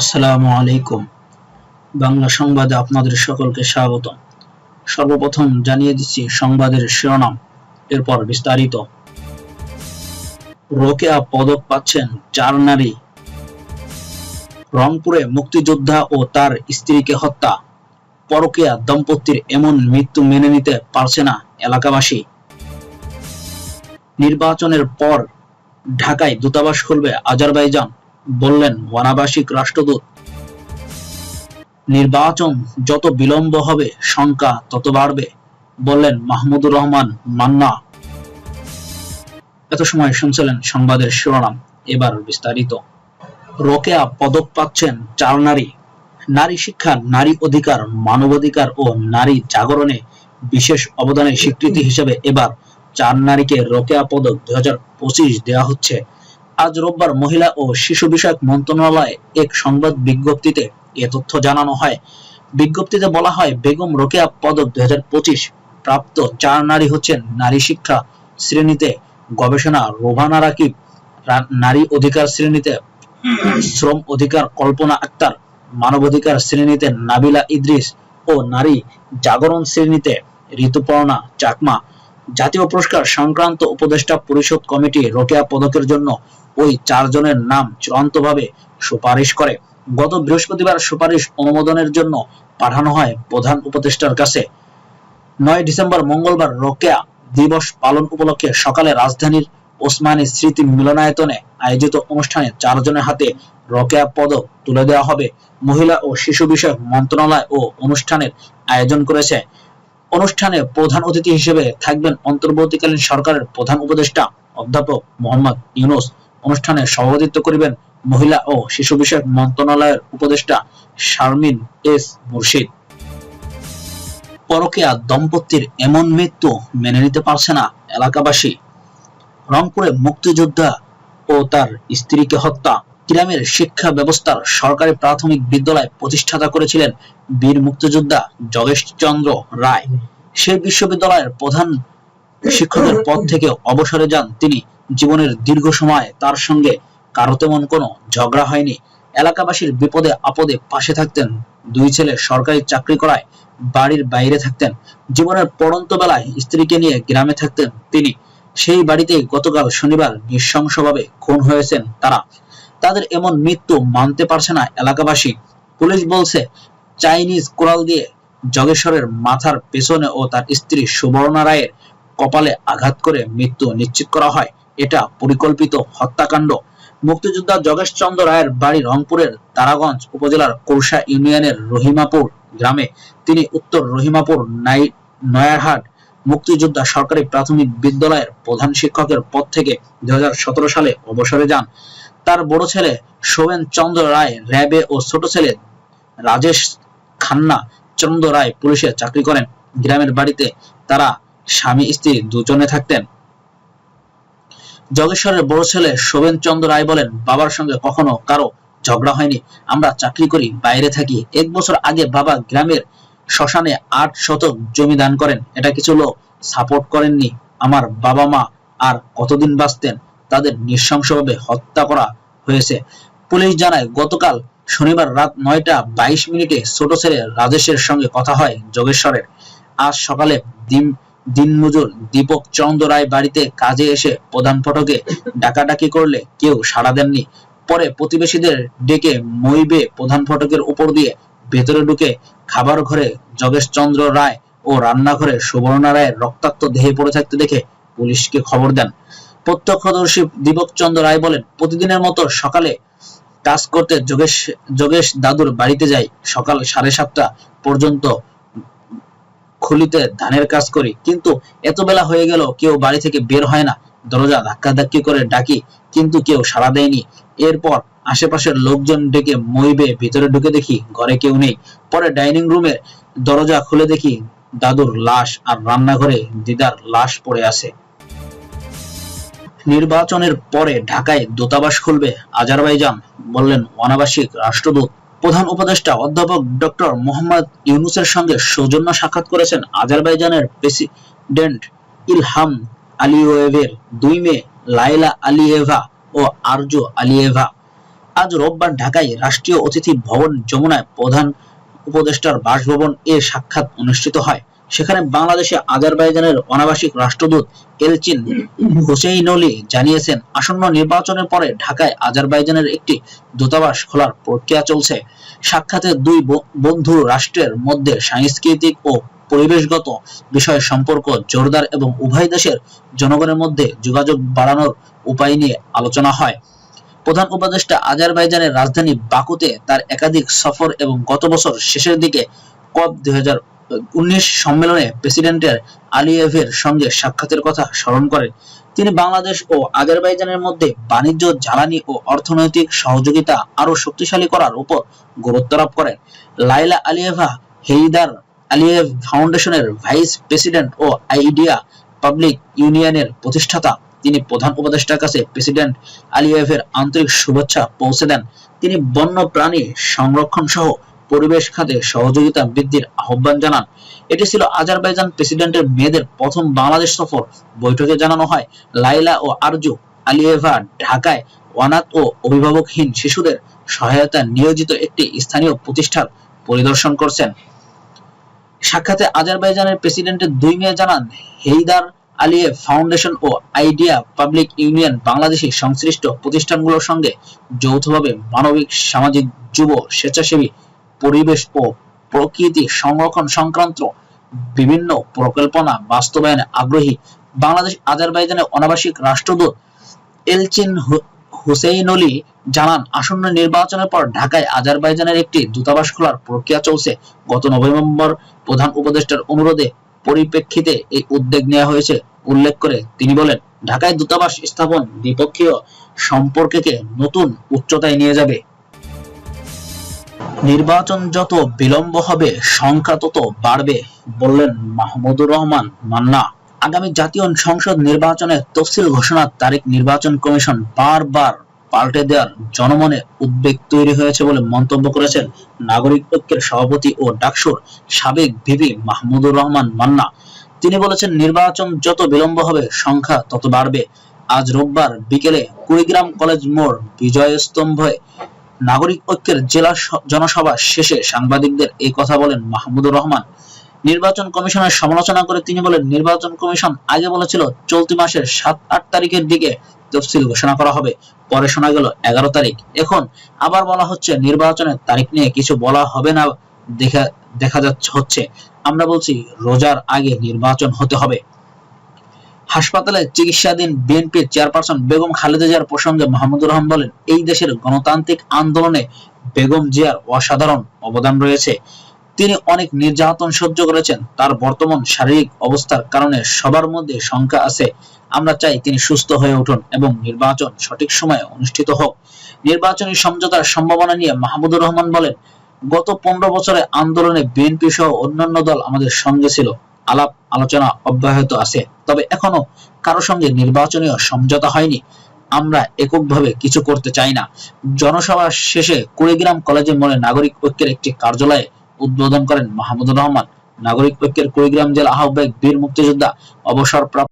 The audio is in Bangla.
আসসালামু আলাইকুম। বাংলা সংবাদে আপনাদের সকলকে স্বাগত সর্বপ্রথম জানিয়ে দিচ্ছি সংবাদের শিরোনাম, এরপর বিস্তারিত। রোকেয়া পদক পাচ্ছেন চার নারী। রংপুরে মুক্তিযোদ্ধা ও তার স্ত্রীকে হত্যা। পরকীয়া দম্পতির এমন মৃত্যু মেনে নিতে পারছে না এলাকাবাসী। নির্বাচনের পর ঢাকায় দূতাবাস খুলবে আজারবাইজান। বললেন অনাবাসিক রাষ্ট্রদূত, নির্বাচন যত বিলম্ব হবে, সংখ্যা তত বাড়বে। বললেন, মাহমুদুর রহমান, মান্না। এত সময় শুনছিলেন সংবাদের শিরোনাম। এবার বিস্তারিত। রোকেয়া পদক পাচ্ছেন চার নারী। নারী শিক্ষা নারী অধিকার, মানবাধিকার ও নারী জাগরণে বিশেষ অবদানের স্বীকৃতি হিসেবে এবার চার নারীকে রোকেয়া পদক দুই হাজার পঁচিশ দেওয়া হচ্ছে। আজ রোববার মহিলা ও শিশু বিষয়ক মন্ত্রণালয়ে এক সংবাদ বিজ্ঞপ্তিতে এ তথ্য জানানো হয়। বিজ্ঞপ্তিতে বলা হয়, বেগম রোকেয়া পদক দুই প্রাপ্ত চার নারী হচ্ছেন নারী শিক্ষা শ্রেণীতে গবেষণা রোভানা রাকিব নারী অধিকার শ্রেণীতে শ্রম অধিকার কল্পনা আক্তার, মানবাধিকার শ্রেণীতে নাবিলা ইদ্রিস ও নারী জাগরণ শ্রেণীতে ঋতুপর্ণা চাকমা জাতীয় পুরস্কার সংক্রান্ত উপদেষ্টা পরিষদ কমিটি রোকেয়া পদকের জন্য ওই চারজনের নাম চূড়ান্তভাবে সুপারিশ করে। গত বৃহস্পতিবার সুপারিশ অনুমোদনের জন্য পাঠানো হয় প্রধান উপদেষ্টার কাছে। নয় ডিসেম্বর মঙ্গলবার রোকেয়া দিবস পালন উপলক্ষে সকালে রাজধানীর ওসমানী স্মৃতি মিলনায়তনে আয়োজিত অনুষ্ঠানে চারজনের হাতে রোকেয়া পদক তুলে দেওয়া হবে। মহিলা ও শিশু বিষয়ক মন্ত্রণালয় ও অনুষ্ঠানের আয়োজন করেছে অনুষ্ঠানে প্রধান অতিথি হিসেবে থাকবেন অন্তর্বর্তীকালীন সরকারের প্রধান উপদেষ্টা অধ্যাপক মোহাম্মদ ইউনুস। অনুষ্ঠানে সভাপতিত্ব করিবেন মহিলা ও শিশু বিষয়ক মন্ত্রণালয়ের উপদেষ্টা শারমিন এস মুর্শিদ। পরকীয়া দম্পতির এমন মৃত্যু মেনে নিতে পারছে না এলাকাবাসী। রংপুরে মুক্তিযোদ্ধা ও তার স্ত্রীকে হত্যা গ্রামের শিক্ষা ব্যবস্থার সরকারি প্রাথমিক বিদ্যালয় প্রতিষ্ঠাতা করেছিলেন বীর মুক্তিযোদ্ধা যোগেশ চন্দ্র রায়। সেই বিশ্ববিদ্যালয়ের প্রধান শিক্ষকের পদ থেকে অবসরে যান তিনি। জীবনের দীর্ঘ সময় তার সঙ্গে কারও তেমন কোনো ঝগড়া হয়নি। এলাকাবাসীর বিপদে আপদে পাশে থাকতেন। দুই ছেলে সরকারি চাকরি করায় বাড়ির বাইরে থাকতেন। জীবনের পড়ন্ত বেলায় স্ত্রীকে নিয়ে গ্রামে থাকতেন তিনি। সেই বাড়িতেই গতকাল শনিবার নৃশংসভাবে খুন হয়েছেন তারা। তাদের এমন মৃত্যু মানতে পারছে না এলাকাবাসী। পুলিশ বলছে, চাইনিজ কোরাল দিয়ে জগেশ্বরের মাথার পেছনে ও তার স্ত্রী সুবর্ণা রায়ের কপালে আঘাত করে মৃত্যু নিশ্চিত করা হয়। এটা পরিকল্পিত হত্যাকাণ্ড। মুক্তিযোদ্ধা যোগেশ চন্দ্র রায়ের বাড়ি রংপুরের তারাগঞ্জ উপজেলার কৌশা ইউনিয়নের রহিমাপুর গ্রামে। তিনি উত্তর রহিমাপুর নাই নয়ারহাট মুক্তিযোদ্ধা সরকারি প্রাথমিক বিদ্যালয়ের প্রধান শিক্ষকের পদ থেকে দু হাজার সতেরো সালে অবসরে যান। তার বড় ছেলে শোভেন চন্দ্র রায়, র্যাবে ও ছোট ছেলে রাজেশ খান্না চন্দ্র রায় পুলিশে চাকরি করেন। গ্রামের বাড়িতে তারা স্বামী, স্ত্রী দুজনে থাকতেন। জগেশ্বরের বড় ছেলে শোভেন চন্দ্র রায় বলেন, বাবার সঙ্গে কখনো কারও ঝগড়া হয়নি। আমরা চাকরি করি, বাইরে থাকি। এক বছর আগে বাবা গ্রামের শ্মশানে আট শতক জমি দান করেন। এটা কিছু লোক সাপোর্ট করেননি। আমার বাবা মা আর কতদিন বাঁচতেন? তাদের নৃশংসভাবে হত্যা করা হয়েছে। পুলিশ জানায়, গতকাল শনিবার রাত নয়টা বাইশ মিনিটে ছোট ছেলে রাজেশের সঙ্গে কথা হয় যোগেশ্বরের। আজ সকালে দিন, দিনমজুর দীপক চন্দ্র রায় বাড়িতে কাজে এসে প্রধান ফটকে ডাকাডাকি করলে কেউ সাড়া দেননি। পরে প্রতিবেশীদের ডেকে মইবে প্রধান ফটকের উপর দিয়ে ভেতরে ঢুকে খাবার ঘরে যোগেশ চন্দ্র রায় ও রান্নাঘরে সুবর্ণা রায়ের রক্তাক্ত দেহে পড়ে থাকতে দেখে পুলিশকে খবর দেন। প্রত্যক্ষদর্শী দীপক চন্দ্র রায় বলেন, প্রতিদিনের মতো সকালে কাজ করতে যোগেশ যোগেশ দাদুর বাড়িতে যাই। সকাল সাড়ে সাতটা পর্যন্ত খুলিতে ধানের কাজ করি। কিন্তু এত বেলা হয়ে গেল, কেউ বাড়ি থেকে বের হয় না। দরজা ধাক্কাধাক্কি করে ডাকি, কিন্তু কেউ সাড়া দেয়নি। এরপর আশেপাশের লোকজন ডেকে মইবে ভিতরে ঢুকে দেখি, ঘরে কেউ নেই। পরে ডাইনিং রুমের দরজা খুলে দেখি দাদুর লাশ আর রান্নাঘরে দিদার লাশ পড়ে আছে। নির্বাচনের পরে ঢাকায় দূতাবাস খুলবে আজারবাইজান, বললেন অনাবাসিক রাষ্ট্রদূত। প্রধান উপদেষ্টা অধ্যাপক ডক্টর মোহাম্মদ ইউনুসের সঙ্গে সৌজন্য সাক্ষাৎ করেছেন আজারবাইজানের প্রেসিডেন্ট ইলহাম আলিয়েভের দুই মেয়ে লাইলা আলিয়েভা ও আরজু আলিয়েভা। আজ রোববার ঢাকায় রাষ্ট্রীয় অতিথি ভবন যমুনায় প্রধান উপদেষ্টার বাসভবন এ সাক্ষাৎ অনুষ্ঠিত হয়। সেখানে বাংলাদেশে আজারবাইজানের অনাবাসিক রাষ্ট্রদূত এলচিন হুসেইনলি জানিয়েছেন, আসন্ন নির্বাচনের পরে ঢাকায় আজারবাইজানের একটি দূতাবাস খোলার প্রক্রিয়া চলছে। সাক্ষাতে দুই বন্ধু রাষ্ট্রের মধ্যে সাংস্কৃতিক ও পরিবেশগত বিষয় সম্পর্ক জোরদার এবং উভয় দেশের জনগণের মধ্যে যোগাযোগ বাড়ানোর উপায় নিয়ে আলোচনা হয়। প্রধান উপদেষ্টা আজারবাইজানের রাজধানী বাকুতে তার একাধিক সফর এবং গত বছর শেষের দিকে কপ দুই উনিশ সম্মেলনে প্রেসিডেন্টের আলিয়েভের সঙ্গে সাক্ষাতের কথা স্মরণ করেন তিনি বাংলাদেশ ও আজারবাইজানের মধ্যে বাণিজ্য, জ্বালানি ও অর্থনৈতিক সহযোগিতা আরও শক্তিশালী করার উপর গুরুত্বারোপ করেন। লাইলা আলিয়েভা হেইদার আলিয়েভ ফাউন্ডেশনের ভাইস প্রেসিডেন্ট ও আইডিয়া পাবলিক ইউনিয়নের প্রতিষ্ঠাতা। তিনি প্রধান উপদেষ্টার কাছে প্রেসিডেন্ট আলিয়েভের আন্তরিক শুভেচ্ছা পৌঁছে দেন। তিনি বন্য প্রাণী সংরক্ষণ সহ পরিবেশ খাতে সহযোগিতা বৃদ্ধির আহ্বান জানান। এটি ছিল আজারবাইজান প্রেসিডেন্টের মেয়েদের প্রথম বাংলাদেশ সফর। বৈঠকে জানানো হয় লাইলা ও আরজু আলিয়েভা ঢাকায় অনাথ ও অভিভাবকহীন শিশুদের সহায়তা নিয়োজিত একটি স্থানীয় প্রতিষ্ঠান পরিদর্শন করছেন। সাক্ষাতে আজারবাইজানের প্রেসিডেন্টের দুই মেয়ে জানান, হেইদার আলিয়েভ ফাউন্ডেশন ও আইডিয়া পাবলিক ইউনিয়ন বাংলাদেশি সংশ্লিষ্ট প্রতিষ্ঠানগুলোর সঙ্গে যৌথভাবে মানবিক, সামাজিক, যুব, স্বেচ্ছাসেবী পরিবেশ ও প্রকৃতি সংরক্ষণ সংক্রান্ত বিভিন্ন পরিকল্পনা বাস্তবায়নে আগ্রহী বাংলাদেশ আজারবাইজানের অনাবাসিক রাষ্ট্রদূত এলচিন হু- হুসেইনলি জানান, আসন্ন নির্বাচনের পর ঢাকায় আজারবাইজানের একটি দূতাবাস খোলার প্রক্রিয়া চলছে। গত নভেম্বর প্রধান উপদেষ্টার অনুরোধে পরিপ্রেক্ষিতে এই উদ্যোগ নেওয়া হয়েছে, উল্লেখ করে তিনি বলেন, ঢাকায় দূতাবাস স্থাপন দ্বিপক্ষীয় সম্পর্ককে নতুন উচ্চতায় নিয়ে যাবে। নির্বাচন যত বিলম্ব হবে, সংখ্যা তত বাড়বে, বললেন মাহমুদুর রহমান মান্না। আগামী জাতীয় সংসদ নির্বাচনের তফসিল ঘোষণার তারিখ নির্বাচন কমিশন বারবার পাল্টে দেওয়ার জনমনে উদ্বেগ তৈরি হয়েছে বলে মন্তব্য করেছেন নাগরিক ঐক্যের সভাপতি ও ডাকসুর সাবেক ভিপি মাহমুদুর রহমান মান্না। তিনি বলেছেন, নির্বাচন যত বিলম্ব হবে, সংখ্যা তত বাড়বে। আজ রোববার বিকেলে কুড়িগ্রাম কলেজ মোড় বিজয় স্তম্ভে নাগরিক ঐক্যের জেলা জনসভা শেষে সাংবাদিকদের এই কথা বলেন মাহমুদুর রহমান। নির্বাচন কমিশনের সমালোচনা করে তিনি বলেন, নির্বাচন কমিশন আগে বলেছিল চলতি মাসের সাত, আট তারিখের দিকে তফসিল ঘোষণা করা হবে। পরে শোনা গেল এগারো তারিখ। এখন আবার বলা হচ্ছে নির্বাচনের তারিখ নিয়ে কিছু বলা হবে না দেখা দেখা যাচ্ছে, হচ্ছে। আমরা বলছি রোজার আগে নির্বাচন হতে হবে। হাসপাতালে চিকিৎসাধীন বিএনপির চেয়ারপারসন বেগম খালেদা জিয়ার প্রসঙ্গে মাহমুদুর রহমান বলেন, এই দেশের গণতান্ত্রিক আন্দোলনে বেগম জিয়ার অসাধারণ অবদান রয়েছে। তিনি অনেক নির্যাতন সহ্য করেছেন, তার বর্তমান শারীরিক অবস্থার কারণে সবার মধ্যে শঙ্কা আছে। আমরা চাই তিনি সুস্থ হয়ে উঠুন এবং নির্বাচন সঠিক সময়ে অনুষ্ঠিত হোক। নির্বাচনী সমঝোতার সম্ভাবনা নিয়ে মাহমুদুর রহমান বলেন, গত পনেরো বছরে আন্দোলনে বিএনপি সহ অন্যান্য দল আমাদের সঙ্গে ছিল। আলাপ আলোচনা অব্যাহত আছে। তবে এখনও কারও সঙ্গে নির্বাচনীয় সমঝোতা হয়নি। আমরা এককভাবে কিছু করতে চাই না। জনসভা শেষে কুড়িগ্রাম কলেজে মনে নাগরিক ঐক্যের একটি কার্যালয়ে উদ্বোধন করেন মাহমুদুর রহমান। নাগরিক ঐক্যের কুড়িগ্রাম জেলা আহ্বায়ক বীর মুক্তিযোদ্ধা অবসরপ্রাপ্ত